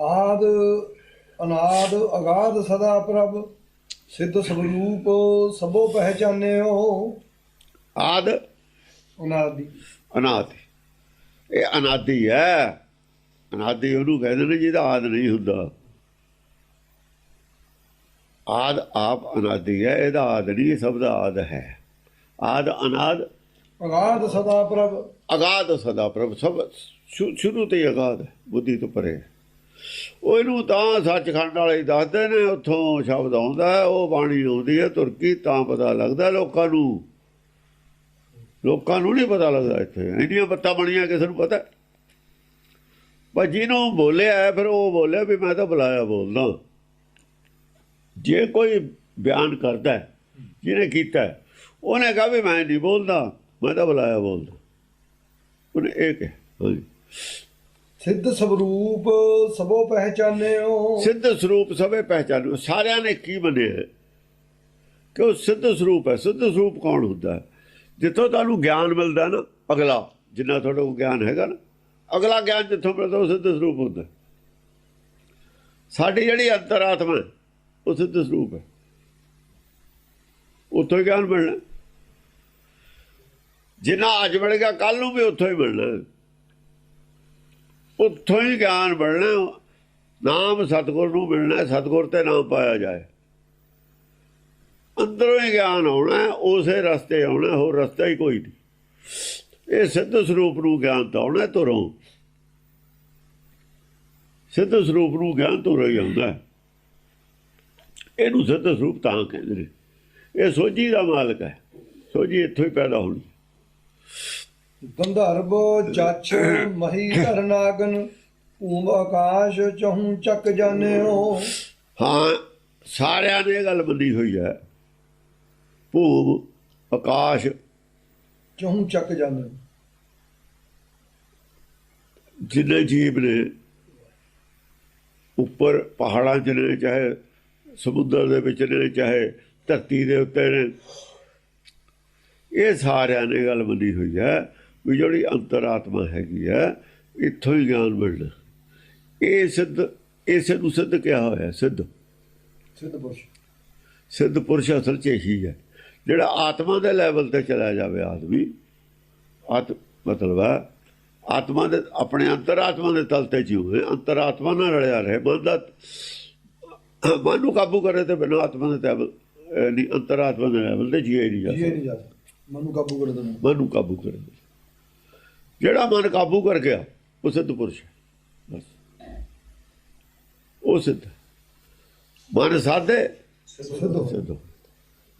ਆਦ ਅਨਾਦ ਅਗਾਧ ਸਦਾ ਪ੍ਰਭ ਸਿੱਧ ਸਵਰੂਪ ਸਭੋ ਪਹਿਚਾਨਿਓ। ਆਦ? ਅਨਾਦਿ। ਅਨਾਦਿ। ਇਹ ਅਨਾਦਿ ਹੈ। ਅਨਾਦਿ ਉਹਨੂੰ ਕਹਿੰਦੇ ਨੇ ਜਿਹਦਾ ਆਦ ਨਹੀਂ ਹੁੰਦਾ। ਆਦ ਆਪ ਅਨਾਦਿ ਹੈ ਇਹਦਾ ਆਦ ਨਹੀਂ ਸਭ ਦਾ ਆਦ ਹੈ। ਆਦ ਅਨਾਦ? ਅਗਾਧ ਸਦਾ ਪ੍ਰਭ। ਅਗਾਧ ਸਦਾ ਪ੍ਰਭ ਸਭ ਸ਼ੁਰੂ ਤੇ ਹੀ ਅਗਾਧ ਬੁੱਧੀ ਤੋਂ ਪਰੇ। ਉਹ ਇਹਨੂੰ ਤਾਂ ਸੱਚਖੰਡ ਵਾਲੇ ਦੱਸਦੇ ਨੇ, ਉੱਥੋਂ ਸ਼ਬਦ ਆਉਂਦਾ ਉਹ ਬਾਣੀ ਆਉਂਦੀ ਹੈ ਤੁਰਕੀ, ਤਾਂ ਪਤਾ ਲੱਗਦਾ ਲੋਕਾਂ ਨੂੰ। ਲੋਕਾਂ ਨੂੰ ਨਹੀਂ ਪਤਾ ਲੱਗਦਾ ਇੱਥੇ। ਇੰਨੀਆਂ ਬੱਤਾਂ ਬਣੀਆਂ, ਕਿਸੇ ਨੂੰ ਪਤਾ ਪਰ ਜਿਹਨੂੰ ਬੋਲਿਆ ਫਿਰ ਉਹ ਬੋਲਿਆ ਵੀ ਮੈਂ ਤਾਂ ਬੁਲਾਇਆ ਬੋਲਦਾ। ਜੇ ਕੋਈ ਬਿਆਨ ਕਰਦਾ ਜਿਹਨੇ ਕੀਤਾ ਉਹਨੇ ਕਹਾ ਵੀ ਮੈਂ ਨਹੀਂ ਬੋਲਦਾ, ਮੈਂ ਤਾਂ ਬੁਲਾਇਆ ਬੋਲਦਾ। ਉਹਨੇ ਇਹ ਕਿਹਾ, ਹਾਂਜੀ। ਸਿੱਧ ਸਰੂਪ ਸਭੋ ਪਹਿਚਾਨਿਓ। ਸਿੱਧ ਸਰੂਪ ਸਭੇ ਪਹਿਚਾਨੋ ਸਾਰਿਆਂ ਨੇ ਕੀ ਮੰਨਿਆ? ਕਿ ਉਹ ਸਿੱਧ ਸਰੂਪ ਹੈ। ਸਿੱਧ ਸਰੂਪ ਕੌਣ ਹੁੰਦਾ? ਹੈ ਜਿੱਥੋਂ ਤੁਹਾਨੂੰ ਗਿਆਨ ਮਿਲਦਾ ਨਾ ਅਗਲਾ ਜਿੰਨਾ ਤੁਹਾਡੇ ਗਿਆਨ ਹੈਗਾ ਨਾ ਅਗਲਾ ਗਿਆਨ ਜਿੱਥੋਂ ਮਿਲਦਾ ਉਹ ਸਿੱਧ ਸਰੂਪ ਹੁੰਦਾ। ਸਾਡੀ ਜਿਹੜੀ ਅੰਤਰਾਤਮਾ ਹੈ, ਉਹ ਸਿੱਧ ਸਰੂਪ ਹੈ। ਉੱਥੋਂ ਹੀ ਗਿਆਨ ਮਿਲਣਾ। ਜਿੰਨਾ ਅੱਜ ਮਿਲ ਗਿਆ ਕੱਲ ਨੂੰ ਵੀ ਉੱਥੋਂ ਹੀ ਮਿਲਣਾ। ਉੱਥੋਂ ਹੀ ਗਿਆਨ ਮਿਲਣਾ ਨਾਮ ਸਤਿਗੁਰ ਨੂੰ ਮਿਲਣਾ ਹੈ, ਸਤਿਗੁਰ ਤੇ ਨਾਮ ਪਾਇਆ ਜਾਏ। ਅੰਦਰੋਂ ਹੀ ਗਿਆਨ ਆਉਣਾ ਉਸੇ ਰਸਤੇ ਆਉਣਾ ਹੈ, ਹੋਰ ਰਸਤਾ ਹੀ ਕੋਈ ਨਹੀਂ। ਇਹ ਸਿੱਧ ਸਰੂਪ ਨੂੰ ਗਿਆਨ ਤਾਂ ਆਉਣਾ ਹੈ ਤੁਰੋਂ। ਸਿੱਧ ਸਰੂਪ ਨੂੰ ਗਿਆਨ ਤੁਰੋਂ ਹੀ ਆਉਂਦਾ ਇਹਨੂੰ ਸਿੱਧ ਸਰੂਪ ਤਾਂ ਕਹਿੰਦੇ ਨੇ। ਇਹ ਸੋਝੀ ਦਾ ਮਾਲਕ ਹੈ। ਸੋਝੀ ਇੱਥੋਂ ਹੀ ਪੈਦਾ ਹੋਣੀ ਗੰਧਰਵ ਜਛ ਮਹੀ ਧਰਨਾਗਨ ਭੂਮ ਆਕਾਸ਼ ਚਹੂ ਚੱਕ ਜਾਣਿਓ। ਹਾਂ ਸਾਰਿਆਂ ਨੇ ਗੱਲ ਮੰਨੀ ਹੋਈ ਹੈ। ਭੂਮ ਆਕਾਸ਼। ਚਹੂ ਚੱਕ ਜਾਣਿਓ। ਜਿੰਨੇ ਜੀਵ ਨੇ ਉੱਪਰ ਪਹਾੜਾਂ 'ਚ ਨੇ ਚਾਹੇ ਸਮੁੰਦਰ ਦੇ ਵਿੱਚ ਨੇ ਚਾਹੇ ਧਰਤੀ ਦੇ ਉੱਤੇ ਨੇ ਇਹ ਸਾਰਿਆਂ ਨੇ ਗੱਲ ਮੰਨੀ ਹੋਈ ਹੈ। ਵੀ ਜਿਹੜੀ ਅੰਤਰਾਤਮਾ ਹੈਗੀ ਹੈ ਇੱਥੋਂ ਹੀ ਗਿਆਨ ਮਿਲਣਾ ਇਹ ਸਿੱਧ ਇਸੇ ਨੂੰ ਸਿੱਧ ਕਿਹਾ ਹੋਇਆ ਸਿੱਧ। ਸਿੱਧ ਪੁਰਸ਼। ਸਿੱਧ ਪੁਰਸ਼ ਅਸਲ 'ਚ ਇਹੀ ਹੈ। ਜਿਹੜਾ ਆਤਮਾ ਦੇ ਲੈਵਲ ਤੇ ਚਲਾ ਜਾਵੇ ਆਦਮੀ ਆਤ ਮਤਲਬ ਹੈ ਆਤਮਾ ਦੇ ਆਪਣੇ ਅੰਤਰਾਤਮਾ ਦੇ ਤਲ ਤੇ ਜੀਵੇ ਅੰਤਰਾਤਮਾ ਨਾਲ ਰਲਿਆ ਰਹੇ ਮਨ ਦਾ ਮਨ ਨੂੰ ਕਾਬੂ ਕਰੇ ਤੇ ਬਿਨਾਂ ਆਤਮਾ ਦੇ ਅਹ ਨਹੀਂ ਅੰਤਰਾਤਮਾ ਦੇ ਲੈਵਲ ਤੇ ਜੀਏ ਨਹੀਂ ਜਾ ਸਕਦਾ। ਮਨੂੰ ਕਾਬੂ ਕਰ ਦੇਣਾ ਮਨ ਨੂੰ ਕਾਬੂ ਕਰੇ। ਜਿਹੜਾ ਮਨ ਕਾਬੂ ਕਰ ਗਿਆ ਉਹ ਸਿੱਧ ਪੁਰਸ਼ ਹੈ। ਬਸ। ਉਹ ਸਿੱਧ। ਮਨ ਸਾਧੇ ਸਿੱਧ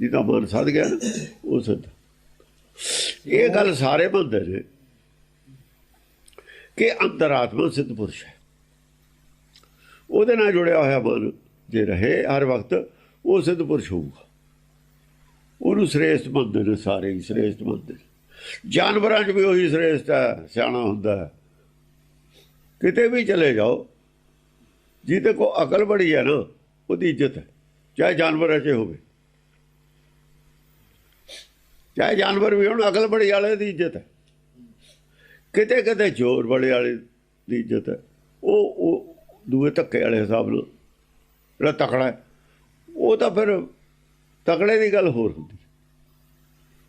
ਜਿਹਦਾ ਮਨ ਸੱਧ ਗਿਆ ਨਾ ਉਹ ਸਿੱਧ। ਇਹ ਗੱਲ ਸਾਰੇ ਮੰਨਦੇ ਨੇ ਕਿ ਅੰਤਰਾਤਮਾ ਸਿੱਧ ਪੁਰਸ਼ ਹੈ। ਉਹਦੇ ਨਾਲ ਜੁੜਿਆ ਹੋਇਆ ਮਨ ਜੇ ਰਹੇ ਹਰ ਵਕਤ ਉਹ ਸਿੱਧ ਪੁਰਸ਼ ਹੋਊਗਾ। ਉਹਨੂੰ ਸ੍ਰੇਸ਼ਟ ਮੰਨਦੇ ਨੇ ਸਾਰੇ ਹੀ ਸ੍ਰੇਸ਼ਟ ਮੰਨਦੇ ਨੇ। ਜਾਨਵਰਾਂ 'ਚ ਵੀ ਉਹੀ ਸ੍ਰੇਸ਼ਟ ਹੈ, ਸਿਆਣਾ ਹੁੰਦਾ ਹੈ। ਕਿਤੇ ਵੀ ਚਲੇ ਜਾਓ, ਜਿਹਦੇ ਕੋ ਅਕਲ ਬੜੀ ਹੈ ਨਾ, ਉਹਦੀ ਇੱਜ਼ਤ ਹੈ, ਚਾਹੇ ਜਾਨਵਰ ਅਜੇ ਹੋਵੇ। ਚਾਹੇ ਜਾਨਵਰ ਵੀ ਹੋਣ, ਅਕਲ ਬੜੀ ਵਾਲੇ ਦੀ ਇੱਜ਼ਤ ਹੈ। ਕਿਤੇ ਕਿਤੇ ਜ਼ੋਰ ਬੜੇ ਵਾਲੇ ਦੀ ਇੱਜ਼ਤ ਹੈ। ਉਹ ਉਹ ਦੂਏ ਧੱਕੇ ਵਾਲੇ ਹਿਸਾਬ ਨਾਲ ਜਿਹੜਾ ਤਕੜਾ ਹੈ, ਉਹ ਤਾਂ ਫਿਰ ਤਕੜੇ ਦੀ ਗੱਲ ਹੋਰ ਹੁੰਦੀ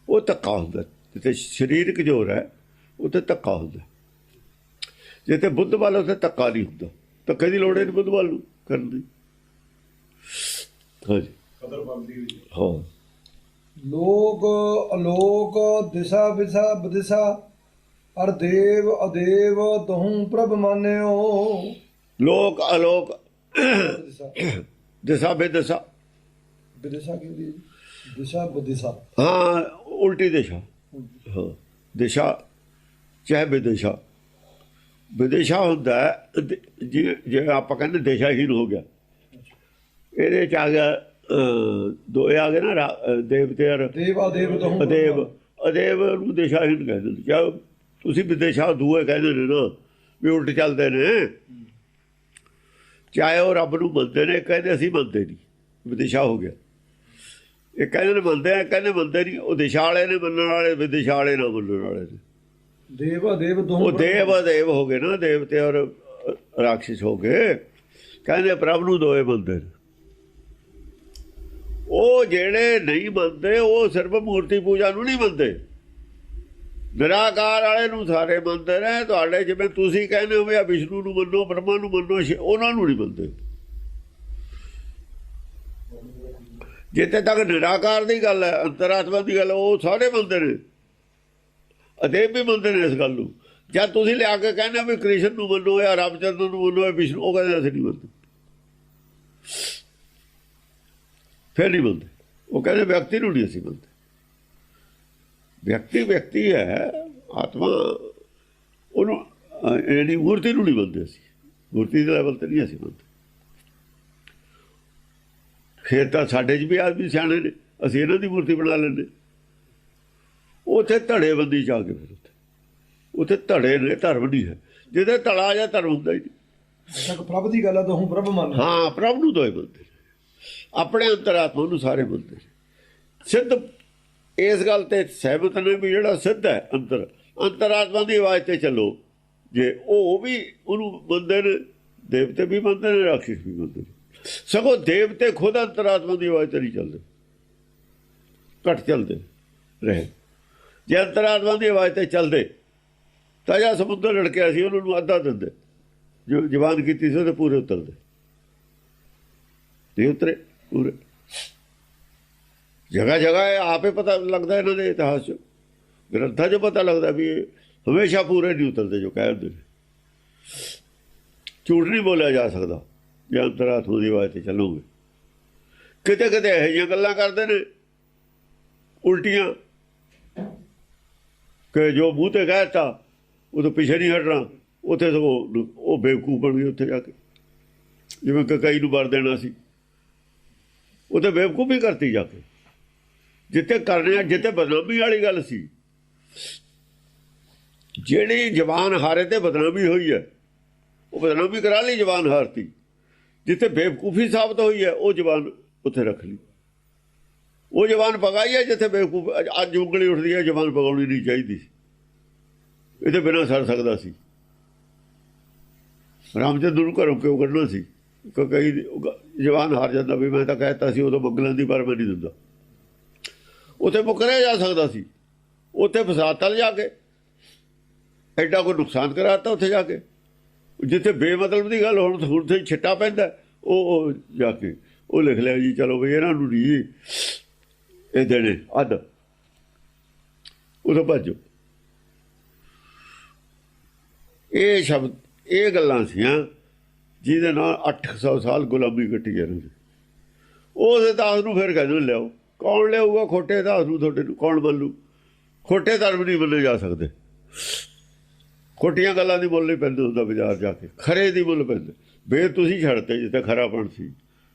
ਉਹ ਧੱਕਾ ਹੁੰਦਾ ਜਿੱਥੇ ਸਰੀਰਕ ਜ਼ੋਰ ਹੈ ਉੱਥੇ ਧੱਕਾ ਹੁੰਦਾ ਜਿੱਥੇ ਬੁੱਧ ਵੱਲ ਉੱਥੇ ਧੱਕਾ ਨਹੀਂ ਹੁੰਦਾ। ਧੱਕੇ ਦੀ ਲੋੜ ਨਹੀਂ ਬੁੱਧ ਵੱਲ ਨੂੰ ਕਰਨ ਦੀ। ਹਾਂਜੀ। ਹਾਂ। ਲੋਕ ਅਲੋਕ ਦਿਸ਼ਾ ਵਿਸਾ ਬਦਿਸ਼ਾ ਅਰ ਦੇਵ ਅਦੇਵ ਤਹੂ ਪ੍ਰਭ ਮਾਨਿਓ। ਲੋਕ ਅਲੋਕ ਦਿਸ਼ਾ। ਦਿਸ਼ਾ ਬੇਦਸ਼ਾ। ਵਿਦਿਸ਼ਾ ਕੀ ਹੁੰਦੀ ਹੈ ਜੀ? ਦਿਸ਼ਾ ਬਦਿਸ਼ਾ। ਹਾਂ ਉਲਟੀ ਦਿਸ਼ਾ। ਦਿਸ਼ਾ ਚਾਹੇ ਵਿਦਿਸ਼ਾ। ਵਿਦਿਸ਼ਾ ਹੁੰਦਾ ਜਿਵੇਂ ਆਪਾਂ ਕਹਿੰਦੇ ਦਿਸ਼ਾਹੀਨ ਹੋ ਗਿਆ ਇਹਦੇ ਚ ਆ ਗਿਆ ਦੋਏ ਆ ਗਏ ਨਾ ਦੇਵਤੇ ਔਰ ਦੇਵ ਅਦੇਵ ਤਹੂ ਅਦੇਵ। ਅਦੇਵ ਨੂੰ ਦਿਸ਼ਾਹੀਨ ਕਹਿੰਦੇ ਚਾਹੇ ਤੁਸੀਂ ਵਿਦਿਸ਼ਾ ਦੂਏ ਕਹਿੰਦੇ ਨੇ ਨਾ ਵੀ ਉਲਟ ਚੱਲਦੇ ਨੇ। ਚਾਹੇ ਉਹ ਰੱਬ ਨੂੰ ਮੰਨਦੇ ਨੇ ਕਹਿੰਦੇ ਅਸੀਂ ਮੰਨਦੇ ਨਹੀਂ। ਵਿਦਿਸ਼ਾ ਹੋ ਗਿਆ। ਇਹ ਕਹਿੰਦੇ ਨੇ ਮੰਨਦੇ ਆ ਕਹਿੰਦੇ ਮੰਨਦੇ ਨਹੀਂ ਉਹ ਦਿਸ਼ਾ ਵਾਲੇ ਨੇ ਮੰਨਣ ਵਾਲੇ ਵਿਦਿਸ਼ਾ ਵਾਲੇ ਨਾ ਮੰਨਣ ਵਾਲੇ ਨੇ। ਦੇਵ ਅਦੇਵ ਤਹੂ ਉਹ ਦੇਵ ਅਦੇਵ ਹੋ ਗਏ ਨਾ ਦੇਵਤੇ ਔਰ ਰਾਖਸ਼ ਹੋ ਗਏ ਕਹਿੰਦੇ ਪ੍ਰਭ ਨੂੰ ਦੋਏ ਨੇ। ਉਹ ਜਿਹੜੇ ਨਹੀਂ ਮੰਨਦੇ ਉਹ ਸਿਰਫ ਮੂਰਤੀ ਪੂਜਾ ਨੂੰ ਨਹੀਂ ਮੰਨਦੇ। ਨਿਰਾਕਾਰ ਵਾਲੇ ਨੂੰ ਸਾਰੇ ਮੰਨਦੇ ਨੇ। ਤੁਹਾਡੇ ਜਿਵੇਂ ਤੁਸੀਂ ਕਹਿੰਦੇ ਹੋ ਵੀ ਆ ਵਿਸ਼ਨੂੰ ਨੂੰ ਮੰਨੋ ਬ੍ਰਹਮਾ ਨੂੰ ਮੰਨੋ ਉਹਨਾਂ ਨੂੰ ਨਹੀਂ ਮੰਨਦੇ। ਜਿੱਥੇ ਤੱਕ ਨਿਰਾਕਾਰ ਦੀ ਗੱਲ ਹੈ ਅੰਤਰਾਤਮਾ ਦੀ ਗੱਲ ਹੈ, ਉਹ ਸਾਰੇ ਮੰਨਦੇ ਨੇ ਅਦੇਵ ਵੀ ਮੰਨਦੇ ਨੇ ਇਸ ਗੱਲ ਨੂੰ। ਜਦ ਤੁਸੀਂ ਲਿਆ ਕੇ ਕਹਿੰਦੇ ਵੀ ਕ੍ਰਿਸ਼ਨ ਨੂੰ ਮੰਨੋ ਜਾਂ ਰਾਮਚੰਦਰ ਨੂੰ ਮੰਨੋ ਜਾਂ ਵਿਸ਼ਨੂੰ ਉਹ ਕਹਿੰਦੇ ਅਸੀਂ ਨਹੀਂ ਮੰਨਦੇ। ਫਿਰ ਨਹੀਂ ਮੰਨਦੇ। ਉਹ ਕਹਿੰਦੇ ਵਿਅਕਤੀ ਨੂੰ ਨਹੀਂ ਅਸੀਂ ਮੰਨਦੇ। ਵਿਅਕਤੀ ਵਿਅਕਤੀ ਹੈ ਆਤਮਾ ਉਹਨੂੰ ਇਹਦੀ ਮੂਰਤੀ ਨੂੰ ਨਹੀਂ ਮੰਨਦੇ ਅਸੀਂ। ਮੂਰਤੀ ਦੇ ਲੈਵਲ ਤੇ ਨਹੀਂ ਅਸੀਂ ਮੰਨਦੇ। ਫਿਰ ਤਾਂ ਸਾਡੇ 'ਚ ਵੀ ਆਦਮੀ ਸਿਆਣੇ ਨੇ। ਅਸੀਂ ਇਹਨਾਂ ਦੀ ਮੂਰਤੀ ਬਣਾ ਲੈਂਦੇ। ਉੱਥੇ ਧੜੇ ਬੰਦੀ ਜਾ ਕੇ ਫਿਰ ਉੱਥੇ। ਉੱਥੇ ਧੜੇ ਨੇ ਧਰਮ ਨਹੀਂ ਹੈ। ਜਿਹਦੇ ਧੜਾ ਜਾਂ ਧਰਮ ਹੁੰਦਾ ਹੀ ਨਹੀਂ। ਪ੍ਰਭ ਦੀ ਗੱਲ ਹੈ ਤਾਂ ਹੂੰ ਪ੍ਰਭ ਮੰਨ ਹਾਂ ਪ੍ਰਭ ਨੂੰ ਦੋਏ ਬੰਦੇ ਆਪਣੇ ਅੰਤਰਾਤਮਾ ਨੂੰ ਸਾਰੇ ਬੰਦੇ ਸਿੱਧ ਇਸ ਗੱਲ ਤੇ ਸਹਿਮਤ ਨੇ ਵੀ ਜਿਹੜਾ ਸਿੱਧ ਹੈ ਅੰਤਰ। ਅੰਤਰਾਤਮਾ ਦੀ ਆਵਾਜ਼ ਤੇ ਚੱਲੋ। ਜੇ ਉਹ ਵੀ ਉਹਨੂੰ ਮੰਨਦੇ ਨੇ ਦੇਵਤੇ ਵੀ ਮੰਨਦੇ ਨੇ ਰਾਖਸ਼ ਵੀ ਮੰਨਦੇ ਨੇ। ਸਗੋਂ ਦੇਵਤੇ ਖੁਦ ਅੰਤਰਾਤਮਾ ਦੀ ਆਵਾਜ਼ ਤੇ ਨਹੀਂ ਚੱਲਦੇ। ਘੱਟ ਚੱਲਦੇ ਰਹੇ। ਜੇ ਅੰਤਰਾਤਮਾ ਦੀ ਆਵਾਜ਼ ਤੇ ਚੱਲਦੇ, ਤਾਂ ਜਾਂ ਸਮੁੰਦਰ ਲੜਕਿਆ ਸੀ, ਉਹਨਾਂ ਨੂੰ ਅੱਧਾ ਦਿੰਦੇ। ਜੋ ਜਵਾਨ ਕੀਤੀ ਸੀ, ਉਹਦੇ ਪੂਰੇ ਉਤਰਦੇ। ਤੇ ਉਤਰੇ ਪੂਰੇ। ਜਗ੍ਹਾ ਜਗ੍ਹਾ ਇਹ ਆਪੇ ਪਤਾ ਲੱਗਦਾ ਇਹਨਾਂ ਦੇ ਇਤਿਹਾਸ ਚ। ਗ੍ਰੰਥਾਂ 'ਚ ਪਤਾ ਲੱਗਦਾ ਵੀ ਹਮੇਸ਼ਾ ਪੂਰੇ ਨਹੀਂ ਉਤਰਦੇ ਜੋ ਕਹਿੰਦੇ ਨੇ। ਝੂਠ ਨਹੀਂ ਬੋਲਿਆ ਜਾ ਸਕਦਾ। ਜੇ ਅੰਤਰਾਤਮਾ ਦੀ ਆਵਾਜ਼ ਤੇ ਚੱਲੋਗੇ। ਕਿਤੇ ਕਿਤੇ ਇਹੋ ਜਿਹੀਆਂ ਗੱਲਾਂ ਕਰਦੇ ਨੇ। ਉਲਟੀਆਂ। ਕਿ ਜੋ ਮੂੰਹ ਤੇ ਕਹਿਤਾ ਉਹ ਤੋਂ ਪਿੱਛੇ ਨਹੀਂ ਹਟਣਾ। ਉੱਥੇ ਸਗੋਂ ਉਹ ਬੇਵਕੂਫ ਬਣ ਗਏ ਉੱਥੇ ਜਾ ਕੇ। ਜਿਵੇਂ ਕਿ ਕਈ ਨੂੰ ਵਰ ਦੇਣਾ ਸੀ। ਉਹ ਉੱਥੇ ਬੇਵਕੂਫੀ ਕਰਤੀ ਜਾ ਕੇ। ਜਿੱਥੇ ਕਰਨੇ ਆ, ਜਿੱਥੇ ਬਦਨਾਮੀ ਵਾਲੀ ਗੱਲ ਸੀ। ਜਿਹੜੀ ਜਵਾਨ ਹਾਰੇ ਤੇ ਬਦਨਾਮੀ ਹੋਈ ਹੈ, ਉਹ ਬਦਨਾਮੀ ਕਰਾ ਲਈ ਜਵਾਨ ਹਾਰਤੀ। ਜਿੱਥੇ ਬੇਵਕੂਫੀ ਸਾਬਤ ਹੋਈ ਹੈ, ਉਹ ਜਵਾਨ ਉੱਥੇ ਰੱਖ ਲਈ। ਉਹ ਜਵਾਨ ਪਗਾਈ ਹੈ ਜਿੱਥੇ ਬੇਵਕੂਫ ਅੱਜ- ਉਂਗਲੀ ਉੱਠਦੀ ਹੈ, ਜਵਾਨ ਪਗਾਉਣੀ ਨਹੀਂ ਚਾਹੀਦੀ। ਇਹਦੇ ਬਿਨਾਂ ਸਰ ਸਕਦਾ ਸੀ। ਰਾਮਚੰਦਰ ਨੂੰ ਘਰੋਂ ਕਿਉਂ ਕੱਢਣਾ ਸੀ? ਕਿ ਕਈ ਜਵਾਨ ਹਾਰ ਜਾਂਦਾ ਵੀ ਮੈਂ ਤਾਂ ਕਹਿਤਾ ਸੀ, ਉਦੋਂ ਮੰਗਲਾਂ ਦੀ ਪਰ ਮੈਂ ਨਹੀਂ ਦਿੰਦਾ। ਉੱਥੇ ਮੁਕਰਿਆ ਜਾ ਸਕਦਾ ਸੀ। ਉੱਥੇ ਫਸਾਤਾ ਜਾ ਕੇ, ਐਡਾ ਕੋਈ ਨੁਕਸਾਨ ਕਰਾਤਾ ਉੱਥੇ ਜਾ ਕੇ। ਜਿੱਥੇ ਬੇਮਤਲਬ ਦੀ ਗੱਲ ਹੁਣ ਹੁਣ ਤੇ ਛਿੱਟਾ ਪੈਂਦਾ, ਉਹ ਜਾ ਕੇ, ਉਹ ਲਿਖ ਲਿਆ ਜੀ, ਚਲੋ ਵੀ ਇਹਨਾਂ ਨੂੰ ਨਹੀਂ ਇਹ ਦੇਣੇ, ਅੱਧ। ਉਦੋਂ ਭੱਜੋ। ਇਹ ਸ਼ਬਦ, ਇਹ ਗੱਲਾਂ ਸੀਆਂ, ਜਿਹਦੇ ਨਾਲ 800 ਸਾਲ ਗੁਲਾਮੀ ਕੱਟੀ ਜਾਂਦੀ ਸੀ ਉਸ ਦਾਸ ਨੂੰ ਫਿਰ ਕਹਿੰਦੇ ਲਿਆਓ। ਕੌਣ ਲਿਆਊਗਾ ਖੋਟੇ, ਦਾਸ ਨੂੰ ਤੁਹਾਡੇ ਨੂੰ ਕੌਣ ਮੰਨੂ ਖੋਟੇ ਧਰਮ ਨਹੀਂ ਬੰਨੇ ਜਾ ਸਕਦੇ। ਖੋਟੀਆਂ ਗੱਲਾਂ ਦੀ ਮੁੱਲ ਨਹੀਂ ਪੈਂਦੇ ਹੁੰਦਾ ਬਾਜ਼ਾਰ ਜਾ ਕੇ। ਖਰੇ ਦੀ ਮੁੱਲ ਪੈਂਦੇ। ਬੇ ਤੁਸੀਂ ਛੱਡਤੇ ਜਿੱਥੇ ਖਰਾਪਣ ਸੀ।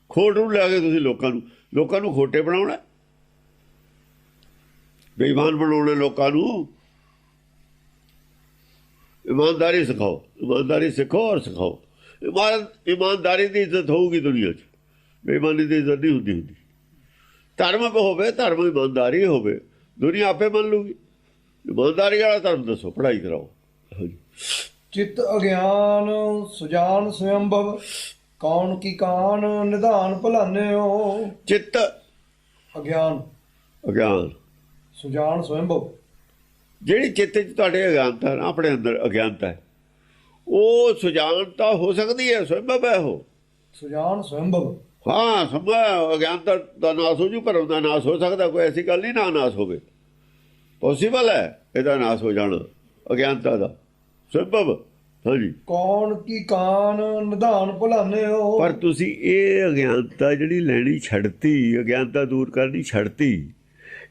ਖੋਟ ਨੂੰ ਲੈ ਕੇ ਤੁਸੀਂ ਲੋਕਾਂ ਨੂੰ ਲੋਕਾਂ ਨੂੰ ਖੋਟੇ ਬਣਾਉਣਾ ਬੇਈਮਾਨ ਬਣਾਉਣਾ ਲੋਕਾਂ ਨੂੰ? ਇਮਾਨਦਾਰੀ ਸਿਖਾਓ। ਇਮਾਨਦਾਰੀ ਸਿੱਖੋ ਔਰ ਸਿਖਾਓ। ਇਮਾਨ ਇਮਾਨਦਾਰੀ ਦੀ ਇੱਜ਼ਤ ਹੋਊਗੀ ਦੁਨੀਆ 'ਚ। ਬੇਈਮਾਨੀ ਦੀ ਇੱਜ਼ਤ ਨਹੀਂ ਹੁੰਦੀ ਹੁੰਦੀ। ਧਰਮ ਹੋਵੇ, ਧਰਮ ਇਮਾਨਦਾਰੀ ਹੋਵੇ, ਦੁਨੀਆ ਆਪੇ ਮੰਨ ਲੂਗੀ ਇਮਾਨਦਾਰੀ ਵਾਲਾ ਧਰਮ ਦੱਸੋ, ਪੜ੍ਹਾਈ ਕਰਾਓ। ਚਿੱਤ ਅਗਿਆਨ ਸੁਜਾਨ ਸਵੰਭਵ ਕੌਣ ਕੀ ਕਾਨ ਨਿਧਾਨ ਭਲਾਨਿਓ। ਚਿੱਤ ਅਗਿਆਨ। ਅਗਿਆਨ। ਸੁਜਾਨ ਸਵੰਭਵ। ਜਿਹੜੀ ਚਿੱਤ 'ਚ ਤੁਹਾਡੇ ਅਗਿਆਨਤਾ ਆਪਣੇ ਅੰਦਰ ਅਗਿਆਨਤਾ ਹੈ ਉਹ ਸੁਜਾਨਤਾ ਹੋ ਸਕਦੀ ਹੈ ਸੰਭਵ ਹੈ ਉਹ। ਸੁਜਾਨ ਸਵੰਭਵ। ਹਾਂ ਸੰਭਵ ਅਗਿਆਨਤਾ ਦਾ ਨਾਸ ਹੋ ਜੂ ਭਰਮ ਦਾ ਨਾਸ ਹੋ ਸਕਦਾ ਕੋਈ ਐਸੀ ਗੱਲ ਨਹੀਂ ਨਾ ਨਾਸ ਹੋਵੇ। ਪੋਸੀਬਲ ਹੈ ਇਹਦਾ ਨਾਸ ਹੋ ਜਾਣਾ। ਅਗਿਆਨਤਾ ਦਾ। ਸੰਭਵ ਹਾਂਜੀ। ਕੌਣ ਕੀ ਕਾਨ ਨਿਧਾਨ ਭਲਾਨਿਓ ਪਰ ਤੁਸੀਂ ਇਹ ਅਗਿਆਨਤਾ ਜਿਹੜੀ ਲੈਣੀ ਛੱਡਤੀ ਅਗਿਆਨਤਾ ਦੂਰ ਕਰਨੀ ਛੱਡਤੀ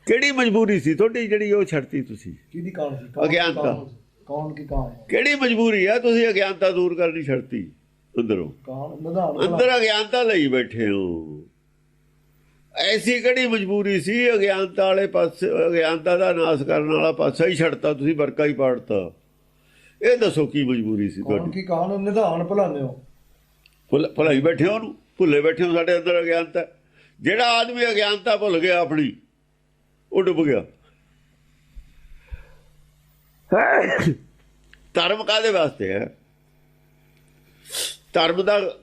ਕਿਹੜੀ ਮਜਬੂਰੀ ਸੀ ਤੁਹਾਡੀ ਜਿਹੜੀ ਉਹ ਛੱਡਤੀ ਤੁਸੀਂ? ਕਿਹਦੀ ਕਾਨ ਸੀ? ਅਗਿਆਨਤਾ। ਕੌਣ- ਕੀ ਕਾਨ ਕਿਹੜੀ ਮਜਬੂਰੀ ਹੈ ਤੁਸੀਂ ਅਗਿਆਨਤਾ ਦੂਰ ਕਰਨੀ ਛੱਡਤੀ? ਅੰਦਰੋਂ। ਕਾਨ ਨਿਧਾਨ ਅੰਦਰ ਅਗਿਆਨਤਾ ਲਈ ਬੈਠੇ ਹੋ। ਐਸੀ ਕਿਹੜੀ ਮਜਬੂਰੀ ਸੀ? ਅਗਿਆਨਤਾ ਵਾਲੇ ਪਾਸੇ ਅਗਿਆਨਤਾ ਦਾ ਨਾਸ ਕਰਨ ਵਾਲਾ ਪਾਸਾ ਹੀ ਛੱਡਤਾ ਤੁਸੀਂ ਵਰਕਾ ਹੀ ਪਾੜਤਾ। ਇਹ ਦੱਸੋ ਕੀ ਮਜਬੂਰੀ ਸੀ ਤੁਹਾਡੀ? ਕੀ ਕਾਨ ਨਿਧਾਨ ਭਲਾਨਿਓ ਭੁੱਲ- ਭੁਲਾਈ ਬੈਠੇ ਹੋ ਉਹਨੂੰ? ਭੁੱਲੇ ਬੈਠੇ ਹੋ ਸਾਡੇ ਅੰਦਰ ਅਗਿਆਨਤਾ? ਹੈ। ਜਿਹੜਾ ਆਦਮੀ ਅਗਿਆਨਤਾ ਭੁੱਲ ਗਿਆ ਆਪਣੀ ਉਹ ਡੁੱਬ ਗਿਆ। ਧਰਮ ਕਾਦੇ ਵਾਸਤੇ ਹੈ? ਧਰਮ ਦਾ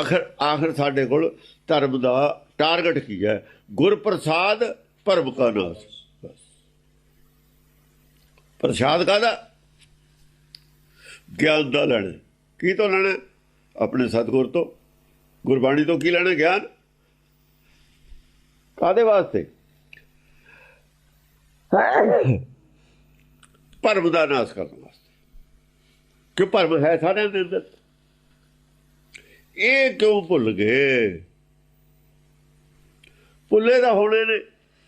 ਆਖਰ ਆਖਰ ਸਾਡੇ ਕੋਲ ਧਰਮ ਦਾ ਟਾਰਗੇਟ ਕੀ ਹੈ? ਗੁਰ ਪ੍ਰਸਾਦ ਭਰਮ ਕਾ ਨਾਸ। ਬਸ। ਪ੍ਰਸਾਦ ਕਾਦਾ ਗਿਆਨ ਦਾ ਲੈਣਾ। ਕੀ ਤੋਂ ਲੈਣਾ? ਆਪਣੇ ਸਤਿਗੁਰ ਤੋਂ। ਗੁਰਬਾਣੀ ਤੋਂ ਕੀ ਲੈਣਾ ਗਿਆਨ? ਕਾਦੇ ਵਾਸਤੇ? ਭਰਮ ਦਾ ਨਾਸ ਕਰਨ ਵਾਸਤੇ। ਕਿ ਭਰਮ ਹੈ ਸਾਰਿਆਂ ਦੇ ਅੰਦਰ? ਇਹ ਕਿਉਂ ਭੁੱਲ ਗਏ? ਭੁੱਲੇ ਤਾਂ ਹੋਣੇ ਨੇ,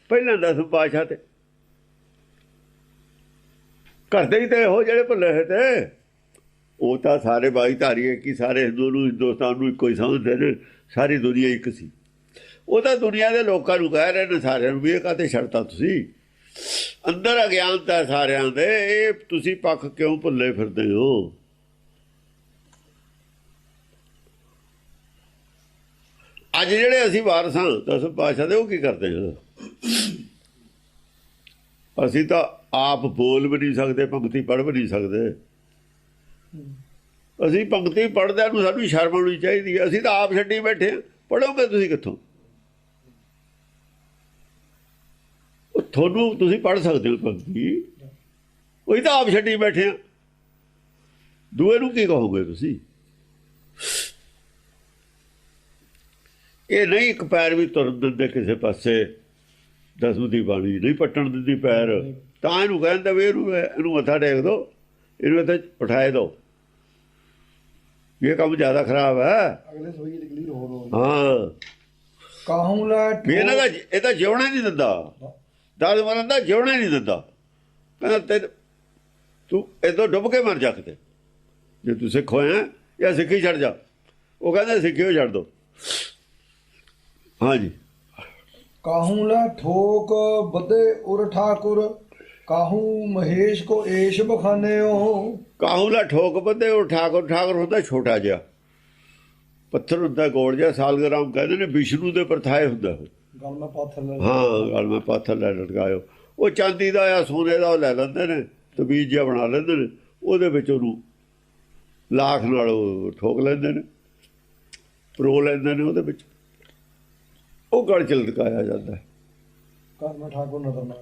ਪਹਿਲਾਂ ਦਸ ਪਾਸ਼ਾ ਤੇ। ਕਰਦੇ ਹੀ ਤੇ ਉਹ ਜਿਹੜੇ ਭੁੱਲੇ ਹੋਏ ਤੇ। ਉਹ ਤਾਂ ਸਾਰੇ ਬਾਈ ਧਾਰੀਏ ਕਿ ਸਾਰੇ ਹਿੰਦੂ ਨੂੰ, ਹਿੰਦੁਸਤਾਨ ਨੂੰ ਇੱਕੋ ਹੀ ਸਮਝਦੇ ਨੇ, ਸਾਰੀ ਦੁਨੀਆ ਇੱਕ ਸੀ। ਉਹ ਤਾਂ ਦੁਨੀਆ ਦੇ ਲੋਕਾਂ ਨੂੰ ਕਹਿ ਰਹੇ ਨੇ ਸਾਰਿਆਂ ਨੂੰ ਵੀ ਇਹ ਕਾਤੇ ਛੱਡਤਾ ਤੁਸੀਂ? ਅੰਦਰ ਅਗਿਆਨਤਾ ਸਾਰਿਆਂ ਦੇ, ਇਹ ਤੁਸੀਂ ਪੱਖ ਕਿਉਂ ਭੁੱਲੇ ਫਿਰਦੇ ਹੋ? ਅੱਜ ਜਿਹੜੇ ਅਸੀਂ ਵਾਰਸਾਂ ਦਸ ਪਾਸ਼ਾ ਦੇ ਉਹ ਕੀ ਕਰਦੇ ਨੇ? ਅਸੀਂ ਤਾਂ ਆਪ ਬੋਲ ਵੀ ਨਹੀਂ ਸਕਦੇ, ਪੰਕਤੀ ਪੜ੍ਹ ਵੀ ਨਹੀਂ ਸਕਦੇ। ਅਸੀਂ ਪੰਕਤੀ ਪੜ੍ਹਦਿਆਂ ਨੂੰ ਸਾਨੂੰ ਸ਼ਰਮ ਆਉਣੀ ਚਾਹੀਦੀ ਹੈ। ਅਸੀਂ ਤਾਂ ਆਪ ਛੱਡੀ ਬੈਠੇ ਹਾਂ। ਪੜੋਗੇ ਤੁਸੀਂ ਕਿੱਥੋਂ? ਤੁਹਾਨੂੰ ਤੁਸੀਂ ਪੜ੍ਹ ਸਕਦੇ ਹੋ ਪੰਕਤੀ। ਉਹੀ ਤਾਂ ਆਪ ਛੱਡੀ ਬੈਠੇ ਆ ਦੂਏ ਨੂੰ ਕੀ ਕਹੋਗੇ ਤੁਸੀਂ? ਇਹ ਨਹੀਂ ਇੱਕ ਪੈਰ ਵੀ ਤੁਰਨ ਦਿੰਦੇ ਕਿਸੇ ਪਾਸੇ। ਦਸਵੀਂ ਦੀ ਬਾਣੀ ਨਹੀਂ ਪੱਟਣ ਦਿੰਦੀ ਪੈਰ। ਤਾਂ ਇਹਨੂੰ ਕਹਿੰਦਾ ਵੀ ਇਹਨੂੰ ਇਹਨੂੰ ਮੱਥਾ ਟੇਕ ਦੋ। ਇਹਨੂੰ ਇੱਥੇ ਉਠਾਏ ਦੋ। ਇਹ ਕੰਮ ਜ਼ਿਆਦਾ ਖਰਾਬ ਹੈ। ਅਗਲੇ ਸੋਈ ਕਲੀਅਰ ਹੋ ਰੋ ਹਾਂ। ਕਾਹੂ ਲੈ ਇਹਨਾਂ ਦਾ ਇਹ ਤਾਂ ਜਿਉਣਾ ਨਹੀਂ ਦਿੰਦਾ। ਦਸ ਮਰਨ ਦਾ ਜਿਉਣਾ ਨਹੀਂ ਦਿੰਦਾ। ਕਹਿੰਦਾ ਤੇ ਤੂੰ ਇਦੋਂ ਡੁੱਬ ਕੇ ਮਰ ਜਾ ਕਿਤੇ। ਜੇ ਤੂੰ ਸਿੱਖ ਹੋਇਆ ਜਾਂ ਸਿੱਖੀ ਛੱਡ ਜਾ। ਉਹ ਕਹਿੰਦਾ ਸਿੱਖਿਓ ਛੱਡ ਦੋ। ਹਾਂਜੀ। ਕਾਹੂ ਲੈ ਠੋਕ ਬਦੇ ਉਰ ਠਾਕੁਰ ਕਾਹੂ ਮਹੇਸ਼ ਕੋ ਏਸ਼ ਬਖਾਨਿਓ। ਕਾਹੂਲਾ ਠੋਕ ਬੰਦੇ ਉਹ ਠਾਕੁਰ ਠਾਕੁਰ ਹੁੰਦਾ ਛੋਟਾ ਜਿਹਾ। ਪੱਥਰ ਹੁੰਦਾ ਗੋਲ ਜਿਹਾ ਸਾਲਗ੍ਰਾਮ ਕਹਿੰਦੇ ਨੇ ਵਿਸ਼ਨੂੰ ਦੇ ਪਰਥਾਏ ਹੁੰਦਾ ਗੱਲ ਮੈਂ ਪਾਥਰ ਲੈ ਹਾਂ ਗੱਲ ਮੈਂ ਪਾਥਰ ਲੈ ਲਟਕਾਇਓ। ਉਹ ਚਾਂਦੀ ਦਾ ਆ ਸੋਨੇ ਦਾ ਉਹ ਲੈ ਲੈਂਦੇ ਨੇ ਤਬੀਜ ਜਿਹਾ ਬਣਾ ਲੈਂਦੇ ਨੇ ਉਹਦੇ ਵਿੱਚ ਉਹਨੂੰ ਲਾਖ ਨਾਲ ਠੋਕ ਲੈਂਦੇ ਨੇ ਪਰੋ ਲੈਂਦੇ ਨੇ ਉਹਦੇ ਵਿੱਚ। ਉਹ ਗਲ ਚ ਲਟਕਾਇਆ ਜਾਂਦਾ ਹੈ। ਕਰ ਮੈਂ ਠਾਕੁਰ ਨਜ਼ਰ ਨਾ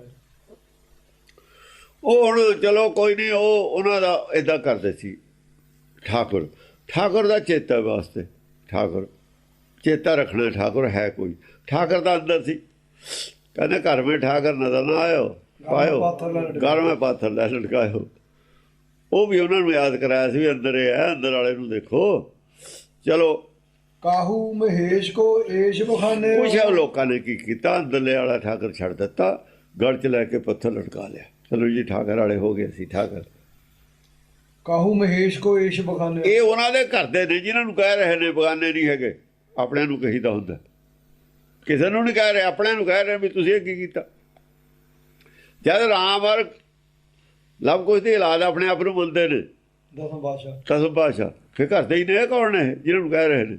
ਉਹ ਹੁਣ ਚਲੋ ਕੋਈ ਨਹੀਂ ਉਹ ਉਹਨਾਂ ਦਾ ਇਦਾਂ ਕਰਦੇ ਸੀ ਠਾਕੁਰ। ਠਾਕੁਰ ਦਾ ਚੇਤਾ ਵਾਸਤੇ ਠਾਕੁਰ। ਚੇਤਾ ਰੱਖਣਾ ਠਾਕੁਰ ਹੈ ਕੋਈ। ਠਾਕੁਰ ਦਾ ਅੰਦਰ ਸੀ। ਕਹਿੰਦੇ ਘਰ ਵਿੱਚ ਠਾਕੁਰ ਨਜ਼ਰ ਨਾ ਆਇਓ ਪਾਇਓ। ਘਰ ਵਿੱਚ ਪਾਥਰ ਲੈ ਲਟਕਾਇਓ। ਉਹ ਵੀ ਉਹਨਾਂ ਨੂੰ ਯਾਦ ਕਰਾਇਆ ਸੀ ਵੀ ਅੰਦਰ ਇਹ ਹੈ ਅੰਦਰ ਵਾਲੇ ਨੂੰ ਦੇਖੋ। ਚਲੋ ਕਾਹੂ ਮਹੇਸ਼ ਕੋ ਏਸ਼ ਬਖਾਨਿਓ ਕੁਛ ਉਹ ਲੋਕਾਂ ਨੇ ਕੀ ਕੀਤਾ? ਅੰਦਰਲੇ ਵਾਲਾ ਠਾਕਰ ਛੱਡ ਦਿੱਤਾ ਗੜ ਚ ਲੈ ਕੇ ਪੱਥਰ ਲਟਕਾ ਲਿਆ। ਚਲੋ ਜੀ ਠਾਕਰ ਵਾਲੇ ਹੋ ਗਏ ਸੀ ਠਾਕਰ। ਕਾਹੂ ਮਹੇਸ਼ ਕੋ ਏਸ਼ ਬਖਾਨਿਓ ਇਹ ਉਹਨਾਂ ਦੇ ਘਰ ਦੇ ਨੇ ਜਿਨ੍ਹਾਂ ਨੂੰ ਕਹਿ ਰਹੇ ਨੇ ਬਗਾਨੇ ਨਹੀਂ ਹੈਗੇ। ਆਪਣਿਆਂ ਨੂੰ ਕਹੀਦਾ ਹੁੰਦਾ। ਕਿਸੇ ਨੂੰ ਨਹੀਂ ਕਹਿ ਰਹੇ ਆਪਣਿਆਂ ਨੂੰ ਕਹਿ ਰਹੇ ਵੀ ਤੁਸੀਂ ਇਹ ਕੀ ਕੀਤਾ? ਜਦ ਰਾਮ ਔਰ ਲਵ ਕੁਸ਼ ਦੀ ਔਲਾਦ ਆਪਣੇ ਆਪ ਨੂੰ ਮੰਨਦੇ ਨੇ ਦਸਮ ਬਾਦਸ਼ਾਹ ਕਸਮ ਭਾਸ਼ਾ ਫਿਰ ਘਰ ਦੇ ਹੀ ਨੇ ਕੌਣ ਨੇ ਜਿਹਨਾਂ ਨੂੰ ਕਹਿ ਰਹੇ ਨੇ?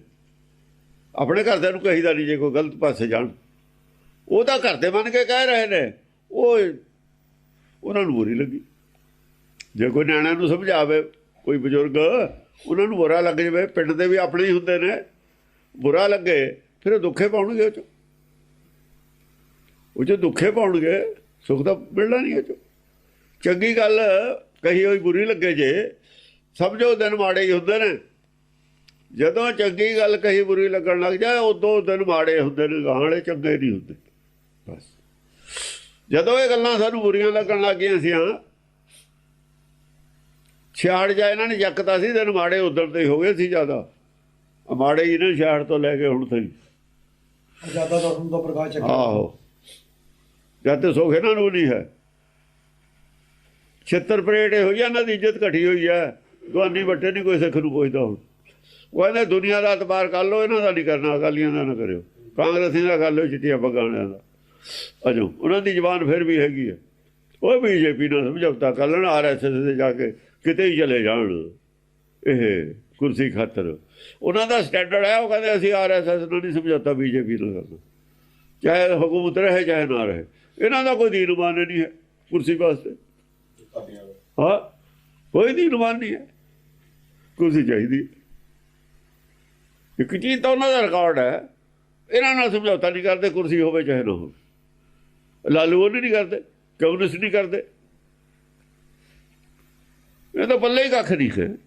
ਆਪਣੇ ਘਰਦਿਆਂ ਨੂੰ ਕਹੀਦਾ ਨਹੀਂ ਜੇ ਕੋਈ ਗਲਤ ਪਾਸੇ ਜਾਣ। ਉਹ ਤਾਂ ਘਰ ਦੇ ਮੰਨ ਕੇ ਕਹਿ ਰਹੇ ਨੇ, ਉਹ ਉਹਨਾਂ ਨੂੰ ਬੁਰੀ ਲੱਗੀ। ਜੇ ਕੋਈ ਨਿਆਣਿਆਂ ਨੂੰ ਸਮਝਾਵੇ, ਕੋਈ ਬਜ਼ੁਰਗ, ਉਹਨਾਂ ਨੂੰ ਬੁਰਾ ਲੱਗ ਜਾਵੇ, ਪਿੰਡ ਦੇ ਵੀ ਆਪਣੇ ਹੀ ਹੁੰਦੇ ਨੇ, ਬੁਰਾ ਲੱਗੇ, ਫਿਰ ਉਹ ਦੁੱਖੇ ਪਾਉਣਗੇ ਉਹ ਚ। ਉਹ ਚ ਦੁੱਖੇ ਪਾਉਣਗੇ, ਸੁੱਖ ਤਾਂ ਮਿਲਣਾ ਨਹੀਂ ਉਹ ਚ। ਚੰਗੀ ਗੱਲ, ਕਹੀ ਹੋਈ ਬੁਰੀ ਲੱਗੇ ਜੇ, ਸਮਝੋ ਦਿਨ ਮਾੜੇ ਹੀ ਹੁੰਦੇ ਨੇ। ਜਦੋਂ ਚੰਗੀ ਗੱਲ ਕਹੀ ਬੁਰੀ ਲੱਗਣ ਲੱਗ ਜਾਏ ਉਦੋਂ ਦਿਨ ਮਾੜੇ ਹੁੰਦੇ ਨੇ ਗਾਹਲੇ ਚੰਗੇ ਨਹੀਂ ਹੁੰਦੇ। ਬਸ। ਜਦੋਂ ਇਹ ਗੱਲਾਂ ਸਾਨੂੰ ਬੁਰੀਆਂ ਲੱਗਣ ਲੱਗ ਗਈਆਂ ਸੀ ਹਾਂ। ਛਾੜ ਜਾ ਇਹਨਾਂ ਨੇ ਜੱਕਤਾ ਸੀ ਦਿਨ ਮਾੜੇ ਉਦੋਂ ਤੇ ਹੀ ਹੋ ਗਏ ਸੀ ਜ਼ਿਆਦਾ। ਮਾੜੇ ਹੀ ਨੇ ਛਾੜ ਤੋਂ ਲੈ ਕੇ ਹੁਣ ਤੱਕ ਜ਼ਿਆਦਾ ਦਸਮ ਤੋਂ ਪ੍ਰਕਾਸ਼ ਚੱਕਿਆ। ਆਹੋ। ਜਦ ਤੇ ਸੁੱਖ ਇਹਨਾਂ ਨੂੰ ਨਹੀਂ ਹੈ। ਛਿੱਤਰ ਪਰੇਡ ਇਹੋ ਜਿਹੀ ਇਹਨਾਂ ਦੀ ਇੱਜ਼ਤ ਘਟੀ ਹੋਈ ਹੈ। ਦੁਆਨੀ ਵੱਟੇ ਨਹੀਂ ਕੋਈ ਸਿੱਖ ਨੂੰ ਪੁੱਛਦਾ ਹੁਣ। ਉਹ ਕਹਿੰਦੇ ਦੁਨੀਆ ਦਾ ਇਤਬਾਰ ਕਰ ਲਓ ਇਹਨਾਂ ਦਾ ਨਹੀਂ ਕਰਨਾ ਅਕਾਲੀਆਂ ਦਾ ਨਾ ਕਰਿਓ। ਕਾਂਗਰਸੀ ਦਾ ਕਰ ਲਓ ਚਿੱਟੀਆਂ ਪਗਾਣਿਆਂ ਦਾ। ਅਜੋ ਉਹਨਾਂ ਦੀ ਜ਼ਬਾਨ ਫਿਰ ਵੀ ਹੈਗੀ ਹੈ ਉਹ ਬੀਜੇਪੀ ਨਾਲ ਸਮਝੌਤਾ ਕਰ ਲੈਣ ਆਰਐਸਐਸ ਦੇ ਜਾ ਕੇ ਕਿਤੇ ਹੀ ਚਲੇ ਜਾਣ। ਇਹ ਕੁਰਸੀ ਖਾਤਰ। ਉਹਨਾਂ ਦਾ ਸਟੈਂਡਰਡ ਹੈ ਉਹ ਕਹਿੰਦੇ ਅਸੀਂ ਆਰਐਸਐਸ ਨਾਲ ਨਹੀਂ ਸਮਝੌਤਾ ਬੀਜੇਪੀ ਨਾਲ ਕਰਨਾ। ਚਾਹੇ ਹਕੂਮਤ ਰਹੇ ਚਾਹੇ ਨਾ ਰਹੇ। ਇਹਨਾਂ ਦਾ ਕੋਈ ਦੀਨ ਮਾਨ ਨਹੀਂ ਹੈ ਕੁਰਸੀ ਵਾਸਤੇ। ਹਾਂ ਕੋਈ ਦੀਨ ਮਾਨ ਨਹੀਂ ਹੈ। ਕੁਰਸੀ ਚਾਹੀਦੀ ਹੈ। ਇੱਕ ਚੀਜ਼ ਤਾਂ ਉਹਨਾਂ ਦਾ ਰਿਕਾਰਡ ਹੈ। ਇਹਨਾਂ ਨਾਲ ਸਮਝੌਤਾ ਨਹੀਂ ਕਰਦੇ, ਕੁਰਸੀ ਹੋਵੇ ਚਾਹੇ ਨਾ ਹੋਵੇ। ਲਾਲੂ ਉਹ ਨਹੀਂ ਕਰਦੇ, ਕਮਿਊਨਿਸਟ ਨਹੀਂ ਕਰਦੇ। ਇਹ ਤਾਂ ਪੱਲੇ ਹੀ ਕੱਖ ਨਹੀਂ ਹੈ।